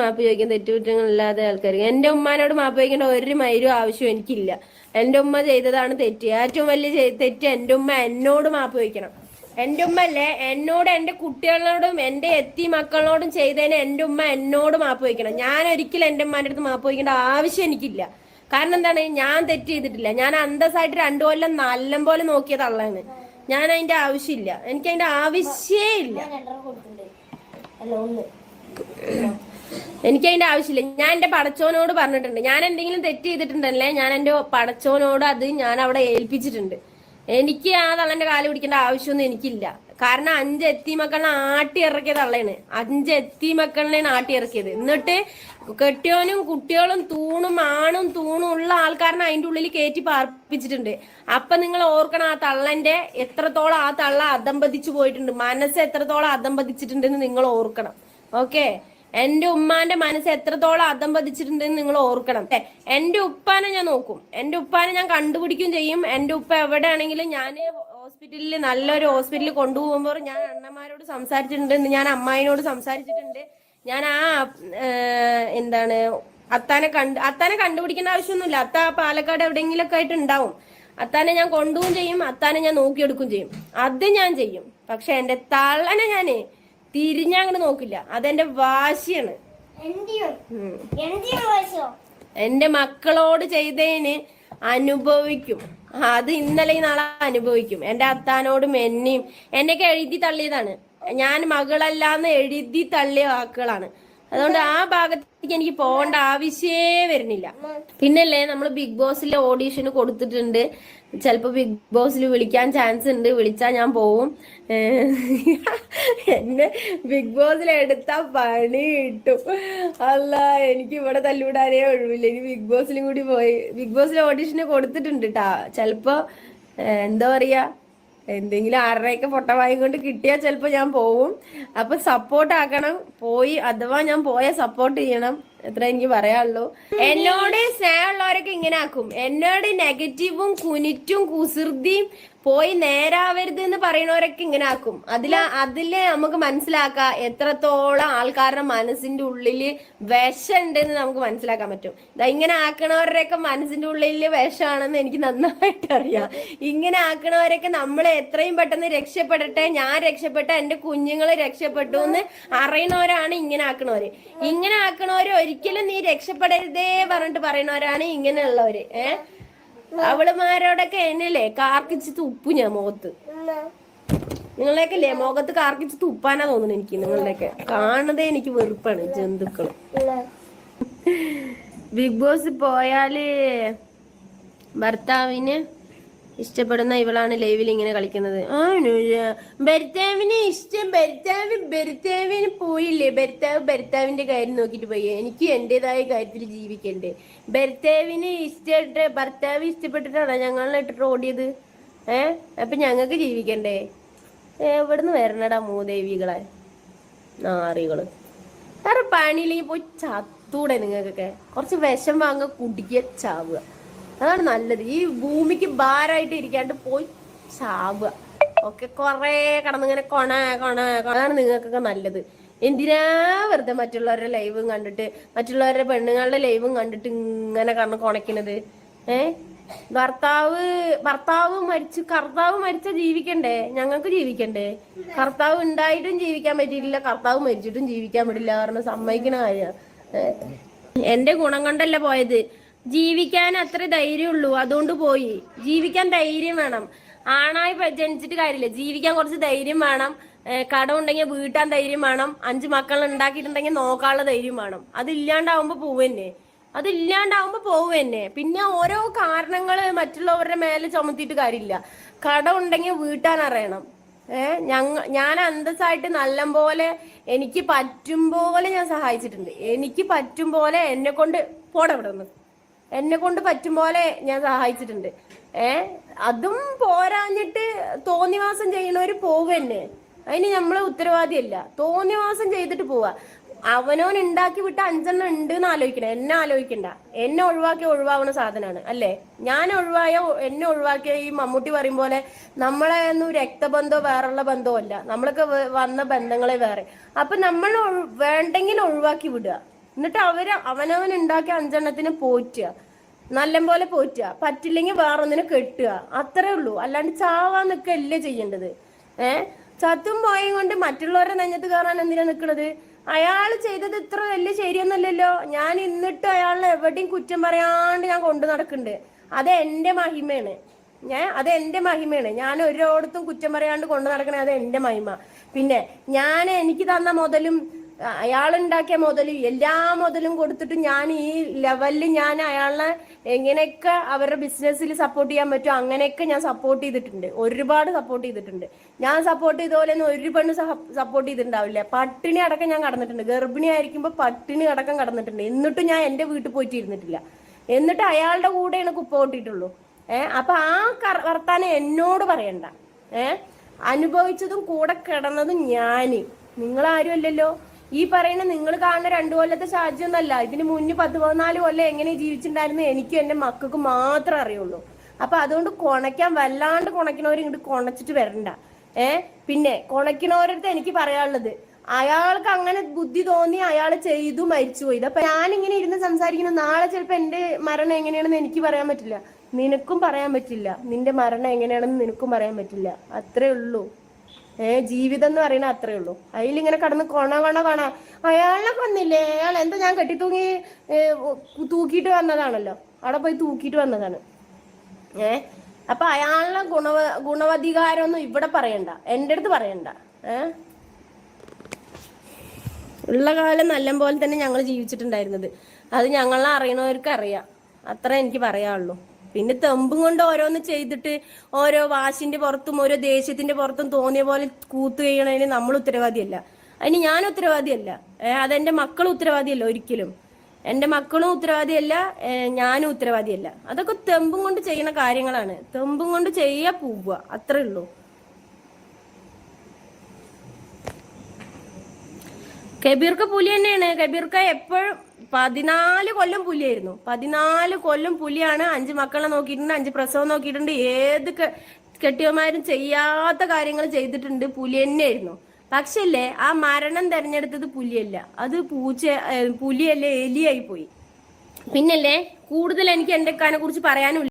മാപ്പ് ചോദിക്കാൻ തെറ്റുകുറ്റങ്ങളില്ലാതെ ആൾക്കാർ എന്റെ ഉമ്മാനോട് മാപ്പ് ചോദിക്കേണ്ട ഒരു മൈരും ആവശ്യം എനിക്കില്ല. എന്റെ ഉമ്മ ചെയ്തതാണ് തെറ്റ്. ഏറ്റവും വലിയ തെറ്റ് എന്റെ ഉമ്മ എന്നോട് മാപ്പ് ചോദിക്കണം. എന്റെ ഉമ്മ അല്ലേ? എന്നോട് എന്റെ കുട്ടികളോടും എന്റെ എത്തി മക്കളോടും ചെയ്തതിന് എന്റെ ഉമ്മ എന്നോട് മാപ്പ് ചോദിക്കണം. ഞാൻ ഒരിക്കലും എന്റെ ഉമ്മാന്റെ അടുത്ത് മാപ്പ് ചോദിക്കേണ്ട ആവശ്യം എനിക്കില്ല. കാരണം എന്താണ്? ഞാൻ തെറ്റ് ചെയ്തിട്ടില്ല. ഞാൻ അന്തസ്സായിട്ട് രണ്ടു കൊല്ലം നല്ല പോലെ നോക്കിയ തള്ളാണ് ഞാൻ അതിന്റെ ആവശ്യമില്ല. എനിക്ക് അതിന്റെ ആവശ്യേ ഇല്ല രണ്ടെണ്ണം കൊടുത്തിട്ടുണ്ട് അല്ല ഒന്ന് എനിക്ക് അതിന്റെ ആവശ്യമില്ല. ഞാൻ എന്റെ പടച്ചോനോട് പറഞ്ഞിട്ടുണ്ട്. ഞാൻ എന്തെങ്കിലും തെറ്റ് ചെയ്തിട്ടുണ്ടല്ലേ ഞാൻ എന്റെ പടച്ചോനോട് അത് ഞാൻ അവിടെ ഏൽപ്പിച്ചിട്ടുണ്ട്. എനിക്ക് ആ തള്ളന്റെ കാൽ പിടിക്കേണ്ട ആവശ്യമൊന്നും എനിക്കില്ല. കാരണം അഞ്ച് എത്തി മക്കളെ ആട്ടി ഇറക്കിയ തള്ളയാണ് അഞ്ച് എത്തി മക്കളിനെയാണ് ആട്ടി ഇറക്കിയത്. എന്നിട്ട് കെട്ടിയോനും കുട്ടികളും തൂണും ആണും തൂണും ഉള്ള ആൾക്കാരനെ അതിന്റെ ഉള്ളിൽ കയറ്റി പാർപ്പിച്ചിട്ടുണ്ട്. അപ്പൊ നിങ്ങൾ ഓർക്കണം ആ തള്ളന്റെ എത്രത്തോളം ആ തള്ള അധംപതിച്ചു പോയിട്ടുണ്ട്. മനസ്സ് എത്രത്തോളം അധംപതിച്ചിട്ടുണ്ടെന്ന് നിങ്ങൾ ഓർക്കണം. ഓക്കെ? എന്റെ ഉമ്മാന്റെ മനസ്സ് എത്രത്തോളം അതം പതിച്ചിട്ടുണ്ടെന്ന് നിങ്ങൾ ഓർക്കണം. എന്റെ ഉപ്പാനെ ഞാൻ നോക്കും. എന്റെ ഉപ്പാനെ ഞാൻ കണ്ടുപിടിക്കും ചെയ്യും. എന്റെ ഉപ്പ എവിടെയാണെങ്കിലും ഞാൻ ഹോസ്പിറ്റലിൽ നല്ലൊരു ഹോസ്പിറ്റലിൽ കൊണ്ടുപോകുമ്പോൾ ഞാൻ അണ്ണന്മാരോട് സംസാരിച്ചിട്ടുണ്ട് ഞാൻ അമ്മായിനോട് സംസാരിച്ചിട്ടുണ്ട്. ഞാൻ ആ എന്താണ് അത്താനെ കണ്ട് അത്താനെ കണ്ടുപിടിക്കേണ്ട ആവശ്യമൊന്നുമില്ല. അത്ത പാലക്കാട് എവിടെയെങ്കിലൊക്കെ ആയിട്ട് ഉണ്ടാവും. അത്താനെ ഞാൻ കൊണ്ടുപോകും ചെയ്യും അത്താനെ ഞാൻ നോക്കിയെടുക്കും ചെയ്യും. അത് ഞാൻ ചെയ്യും. പക്ഷെ എന്റെ തള്ളനെ ഞാൻ തിരിഞ്ഞങ്ങോട്ട് നോക്കില്ല. അതെന്റെ വാശിയാണ്. എന്റെ മക്കളോട് ചെയ്തതിന് അനുഭവിക്കും. അത് ഇന്നലെ നാളെ അനുഭവിക്കും. എന്റെ അത്താനോടും എന്നെയും എന്നെയൊക്കെ എഴുതി തള്ളിയതാണ്. ഞാൻ മകളല്ലാന്ന് എഴുതി തള്ളിയ വാക്കുകളാണ്. അതുകൊണ്ട് ആ ഭാഗത്തേക്ക് എനിക്ക് പോകേണ്ട ആവശ്യമേ വരുന്നില്ല. പിന്നല്ലേ നമ്മൾ ബിഗ് ബോസിലെ ഓഡീഷന് കൊടുത്തിട്ടുണ്ട്. ചിലപ്പോ ബിഗ് ബോസിൽ വിളിക്കാൻ ചാൻസ് ഉണ്ട്. വിളിച്ചാൽ ഞാൻ പോവും. എന്നെ ബിഗ് ബോസിൽ എടുത്ത പണി കിട്ടും. അല്ല എനിക്ക് ഇവിടെ തല്ലുവിടാനേ ഒഴിവില്ല. ഇനി ബിഗ് ബോസിലും കൂടി പോയി. ബിഗ് ബോസിലെ ഓഡീഷന് കൊടുത്തിട്ടുണ്ട് ട്ടാ. ചിലപ്പോ എന്താ പറയാ? എന്തെങ്കിലും ആരുടെയൊക്കെ പൊട്ട വായിക്കൊണ്ട് കൊണ്ട് കിട്ടിയാൽ ചിലപ്പോൾ ഞാൻ പോവും. അപ്പൊ സപ്പോർട്ട് ആക്കണം. പോയി അഥവാ ഞാൻ പോയ സപ്പോർട്ട് ചെയ്യണം. എത്ര എനിക്ക് പറയാനുള്ളൂ. എന്നോട് സ്നേഹമുള്ളവരൊക്കെ ഇങ്ങനെ ആക്കും. എന്നോട് നെഗറ്റീവും കുനിറ്റും കുസൃതിയും പോയി നേരാവരുത് എന്ന് പറയുന്നവരൊക്കെ ഇങ്ങനെ ആക്കും. അതിൽ അതിൽ നമുക്ക് മനസ്സിലാക്കാം എത്രത്തോളം ആൾക്കാരുടെ മനസ്സിന്റെ ഉള്ളിൽ വിഷം ഉണ്ടെന്ന് നമുക്ക് മനസ്സിലാക്കാൻ പറ്റും. ഇതാ ഇങ്ങനെ ആക്കണവരുടെയൊക്കെ മനസ്സിന്റെ ഉള്ളിൽ വിഷമാണെന്ന് എനിക്ക് നന്നായിട്ട് അറിയാം. ഇങ്ങനെ ആക്കണവരൊക്കെ നമ്മൾ എത്രയും പെട്ടെന്ന് രക്ഷപ്പെടട്ടെ ഞാൻ രക്ഷപ്പെട്ട എന്റെ കുഞ്ഞുങ്ങൾ രക്ഷപ്പെട്ടു എന്ന് അറിയണവരാണ് ഇങ്ങനെ ആക്കണവര്. ഇങ്ങനെ ആക്കണവര് നീ രക്ഷപ്പെടരുതേ പറഞ്ഞിട്ട് പറയുന്നവരാണ് ഇങ്ങനെയുള്ളവര് ഏ? അവളുമാരോടൊക്കെ എന്നല്ലേ കാർക്കിച്ച് തുപ്പു ഞാൻ മുഖത്ത്. നിങ്ങളെയൊക്കെ മുഖത്ത് കാർക്കിച്ച് തുപ്പാനാ തോന്നുന്നു എനിക്ക് നിങ്ങളുടെയൊക്കെ കാണുന്നതേ എനിക്ക് വെറുപ്പാണ് ജന്തുക്കൾ ബിഗ് ബോസ് പോയാൽ ഭർത്താവിന് ഇഷ്ടപ്പെടുന്ന ഇവളാണ് ലൈവിൽ ഇങ്ങനെ കളിക്കുന്നത്. ഭർത്താവിന് ഇഷ്ടം. ഭർത്താവ് ഭർത്താവിന് പോയില്ലേ? ഭർത്താവ് ഭർത്താവിന്റെ കാര്യം നോക്കിട്ട് പോയി. എനിക്ക് എന്റേതായ കാര്യത്തിൽ ജീവിക്കണ്ടേ. ഭർത്താവിന് ഇഷ്ടപ്പെട്ട ഭർത്താവ് ഇഷ്ടപ്പെട്ടിട്ടാണോ ഞങ്ങളെ ഇട്ടിട്ട് ഓടിയത്? ഏ അപ്പൊ ഞങ്ങൾക്ക് ജീവിക്കണ്ടേ? എവിടുന്ന് വരണടാ മൂദേവികളെ. നാറികൾ. വേറെ പണിയില്ലെങ്കിൽ പോയി ചത്തൂടെ നിങ്ങൾക്കൊക്കെ. കുറച്ച് വിഷം വാങ്ങുക കുടിക്കുക ചാവുക. അതാണ് നല്ലത്. ഈ ഭൂമിക്ക് ഭാരമായിട്ട് ഇരിക്കാണ്ട് പോയി ചാവുക. ഒക്കെ കൊറേ കടന്നിങ്ങനെ കൊണ കൊണ. അതാണ് നിങ്ങൾക്കൊക്കെ നല്ലത്. എന്തിനാ വെറുതെ മറ്റുള്ളവരുടെ ലൈവും കണ്ടിട്ട് മറ്റുള്ളവരുടെ പെണ്ണുങ്ങളുടെ ലൈവും കണ്ടിട്ട് ഇങ്ങനെ കണ്ണ് കൊണക്കണത് ഏ? ഭർത്താവ് ഭർത്താവ് മരിച്ചു കർത്താവ് മരിച്ച ജീവിക്കണ്ടേ? ഞങ്ങൾക്ക് ജീവിക്കണ്ടേ? കർത്താവ് ഉണ്ടായിട്ടും ജീവിക്കാൻ പറ്റിയിട്ടില്ല കർത്താവ് മരിച്ചിട്ടും ജീവിക്കാൻ പറ്റില്ല കാരണം സമ്മതിക്കണ കാര്യ. എന്റെ ഗുണം കൊണ്ടല്ല പോയത്? ജീവിക്കാൻ അത്ര ധൈര്യമുള്ളൂ. അതുകൊണ്ട് പോയി. ജീവിക്കാൻ ധൈര്യം വേണം. ആണായി ജനിച്ചിട്ട് കാര്യമില്ല. ജീവിക്കാൻ കുറച്ച് ധൈര്യം വേണം. കടം ഉണ്ടെങ്കിൽ വീട്ടാൻ ധൈര്യം വേണം. അഞ്ച് മക്കൾ ഉണ്ടാക്കിയിട്ടുണ്ടെങ്കിൽ നോക്കാനുള്ള ധൈര്യം വേണം. അതില്ലാണ്ടാവുമ്പോ പോവന്നെ അതില്ലാണ്ടാവുമ്പോ പോവന്നെ പിന്നെ ഓരോ കാരണങ്ങൾ മറ്റുള്ളവരുടെ മേലെ ചുമത്തിയിട്ട് കാര്യമില്ല. കടം ഉണ്ടെങ്കിൽ വീട്ടാൻ അറിയണം. ഏർ ഞാൻ അന്തസ്സായിട്ട് നല്ല പോലെ എനിക്ക് പറ്റും പോലെ ഞാൻ സഹായിച്ചിട്ടുണ്ട്. എനിക്ക് പറ്റും പോലെ എന്നെ കൊണ്ട് പോടെ ഇവിടെ നിന്ന് എന്നെ കൊണ്ട് പറ്റും പോലെ ഞാൻ സഹായിച്ചിട്ടുണ്ട്. ഏ അതും പോരാഞ്ഞിട്ട് തോന്നിവാസം ചെയ്യണവര് പോവന്നെ അതിന് നമ്മളെ ഉത്തരവാദിയല്ല. തോന്നിവാസം ചെയ്തിട്ട് പോവാ. അവനോൻ ഉണ്ടാക്കി വിട്ട അഞ്ചെണ്ണം ഉണ്ട് എന്ന് ആലോചിക്കണേ എന്നെ ആലോചിക്കണ്ട. എന്നെ ഒഴിവാക്കിയ ഒഴിവാവുന്ന സാധനമാണ് അല്ലേ? ഞാൻ ഒഴിവായ എന്നെ ഒഴിവാക്കിയ ഈ മമ്മൂട്ടി പറയും പോലെ നമ്മളെ ഒന്നും രക്തബന്ധോ വേറുള്ള ബന്ധമോ അല്ല. നമ്മളൊക്കെ വന്ന ബന്ധങ്ങളെ വേറെ. അപ്പൊ നമ്മൾ വേണ്ടെങ്കിൽ ഒഴിവാക്കി വിടുക. എന്നിട്ട് അവർ അവനവൻ ഉണ്ടാക്കിയ അഞ്ചെണ്ണത്തിന് പോറ്റുക. നല്ലപോലെ പോറ്റുക. പറ്റില്ലെങ്കിൽ വേറൊന്നിനെ കെട്ടുക. അത്രേ ഉള്ളൂ. അല്ലാണ്ട് ചാവാൻ നിൽക്കല്ലേ ചെയ്യേണ്ടത്. ഏഹ് ചത്തും പോയും കൊണ്ട് മറ്റുള്ളവരുടെ നെഞ്ഞത്ത് കയറാൻ എന്തിനാ നിൽക്കുന്നത് അയാൾ ചെയ്തത് ഇത്ര വലിയ ശരിയൊന്നുമല്ലല്ലോ. ഞാൻ ഇന്നിട്ട് അയാളെ എവിടെയും കുറ്റം പറയാണ്ട് ഞാൻ കൊണ്ടു നടക്കുന്നുണ്ട്. അത് എന്റെ മഹിമയാണ്. ഞാൻ അത് എന്റെ മഹിമയാണ്. ഞാൻ ഒരിടത്തും കുറ്റം പറയാണ്ട് കൊണ്ടു നടക്കണേ അത് എന്റെ മഹിമ. പിന്നെ ഞാൻ എനിക്ക് തന്ന മുതലും അയാൾ ഉണ്ടാക്കിയ മുതൽ എല്ലാ മുതലും കൊടുത്തിട്ട് ഞാൻ ഈ ലെവലിൽ ഞാൻ അയാളെ എങ്ങനെയൊക്കെ അവരുടെ ബിസിനസ്സിൽ സപ്പോർട്ട് ചെയ്യാൻ പറ്റും അങ്ങനെയൊക്കെ ഞാൻ സപ്പോർട്ട് ചെയ്തിട്ടുണ്ട്. ഒരുപാട് സപ്പോർട്ട് ചെയ്തിട്ടുണ്ട്. ഞാൻ സപ്പോർട്ട് ചെയ്ത പോലെ ഒന്നും ഒരു പെണ്ണ് സപ്പോർട്ട് ചെയ്തിട്ടുണ്ടാവില്ല. പട്ടിണി അടക്കം ഞാൻ കടന്നിട്ടുണ്ട്. ഗർഭിണി ആയിരിക്കുമ്പോൾ പട്ടിണി അടക്കം കടന്നിട്ടുണ്ട്. എന്നിട്ടും ഞാൻ എന്റെ വീട്ടിൽ പോയിട്ട് ഇരുന്നിട്ടില്ല എന്നിട്ട് അയാളുടെ കൂടെയാണ് കുപ്പ കൊട്ടിയിട്ടുള്ളൂ ഏഹ് അപ്പൊ ആ വർത്താനം എന്നോട് പറയണ്ട. ഏഹ് അനുഭവിച്ചതും കൂടെ കിടന്നതും ഞാൻ. നിങ്ങളാരും അല്ലല്ലോ. ഈ പറയുന്ന നിങ്ങൾ കാണുന്ന രണ്ടു കൊല്ലത്തെ സാഹചര്യമൊന്നല്ല ഇതിന് മുന്നേ പത്ത് പതിനാല് കൊല്ലം എങ്ങനെ ജീവിച്ചിട്ടുണ്ടായിരുന്നു എനിക്കും എന്റെ മക്കൾക്ക് മാത്രമേ അറിയുള്ളൂ. അപ്പൊ അതുകൊണ്ട് കുണയ്ക്കാൻ വല്ലാണ്ട് കുണയ്ക്കണവർ ഇങ്ങോട്ട് കുണച്ചിട്ട് വരണ്ട. ഏ? പിന്നെ കുണയ്ക്കണവരടുത്ത് എനിക്ക് പറയാനുള്ളത്. അയാൾക്ക് അങ്ങനെ ബുദ്ധി തോന്നി അയാൾ ചെയ്തു മരിച്ചുപോയി അപ്പൊ ഞാനിങ്ങനെ ഇരുന്ന് സംസാരിക്കുന്ന. നാളെ ചിലപ്പോ എന്റെ മരണം എങ്ങനെയാണെന്ന് എനിക്ക് പറയാൻ പറ്റില്ല. നിനക്കും പറയാൻ പറ്റില്ല. നിന്റെ മരണം എങ്ങനെയാണെന്ന് നിനക്കും പറയാൻ പറ്റില്ല. അത്രേ ഉള്ളൂ. ഏ ജീവിതം എന്ന് പറയുന്നത് അത്രേ ഉള്ളൂ. അതിലിങ്ങനെ കടന്ന് കൊണ കൊണ കൊണ. അയാളെ വന്നില്ലേ അയാൾ എന്താ ഞാൻ കെട്ടി തൂങ്ങി തൂക്കിയിട്ട് വന്നതാണല്ലോ. അവിടെ പോയി തൂക്കിയിട്ട് വന്നതാണ്. ഏ അപ്പൊ അയാളുടെ ഗുണവ ഗുണവധികാരമൊന്നും ഇവിടെ പറയണ്ട. എന്റെ അടുത്ത് പറയണ്ട. ഏ? ഉള്ള കാലം നല്ല പോലെ തന്നെ ഞങ്ങൾ ജീവിച്ചിട്ടുണ്ടായിരുന്നത്. അത് ഞങ്ങളെ അറിയണവർക്ക് അറിയാം അത്ര എനിക്ക് പറയാനുള്ളൂ. പിന്നെ തെമ്പും കൊണ്ട് ഓരോന്ന് ചെയ്തിട്ട് ഓരോ വാശിന്റെ പുറത്തും ഓരോ ദേഷ്യത്തിന്റെ പുറത്തും തോന്നിയ പോലെ കൂത്തു കഴിയണതിന് നമ്മൾ ഉത്തരവാദിയല്ല. അതിന് ഞാൻ ഉത്തരവാദിയല്ല. അതെന്റെ മക്കൾ ഉത്തരവാദിയല്ല ഒരിക്കലും. എന്റെ മക്കളും ഉത്തരവാദിയല്ല ഞാനും ഉത്തരവാദിയല്ല. അതൊക്കെ തെമ്പും കൊണ്ട് ചെയ്യുന്ന കാര്യങ്ങളാണ്. തെമ്പും കൊണ്ട് ചെയ്യാ പോവുക. അത്രേ ഉള്ളൂ. കബീർക്ക പുലി തന്നെയാണ്. കബീർക്ക എപ്പോഴും പതിനാല് കൊല്ലം പുലിയായിരുന്നു. പതിനാല് കൊല്ലം പുലിയാണ് അഞ്ച് മക്കളെ നോക്കിയിട്ടുണ്ട് അഞ്ച് പ്രസവം നോക്കിയിട്ടുണ്ട്. ഏത് കെട്ടിയമാരും ചെയ്യാത്ത കാര്യങ്ങൾ ചെയ്തിട്ടുണ്ട്. പുലി തന്നെയായിരുന്നു. പക്ഷല്ലേ ആ മരണം തെരഞ്ഞെടുത്തത് പുലിയല്ല. അത് പൂച്ച പുലിയല്ല എലിയായി പോയി. പിന്നല്ലേ കൂടുതൽ എനിക്ക് എന്റെ കാനെ കുറിച്ച് പറയാനും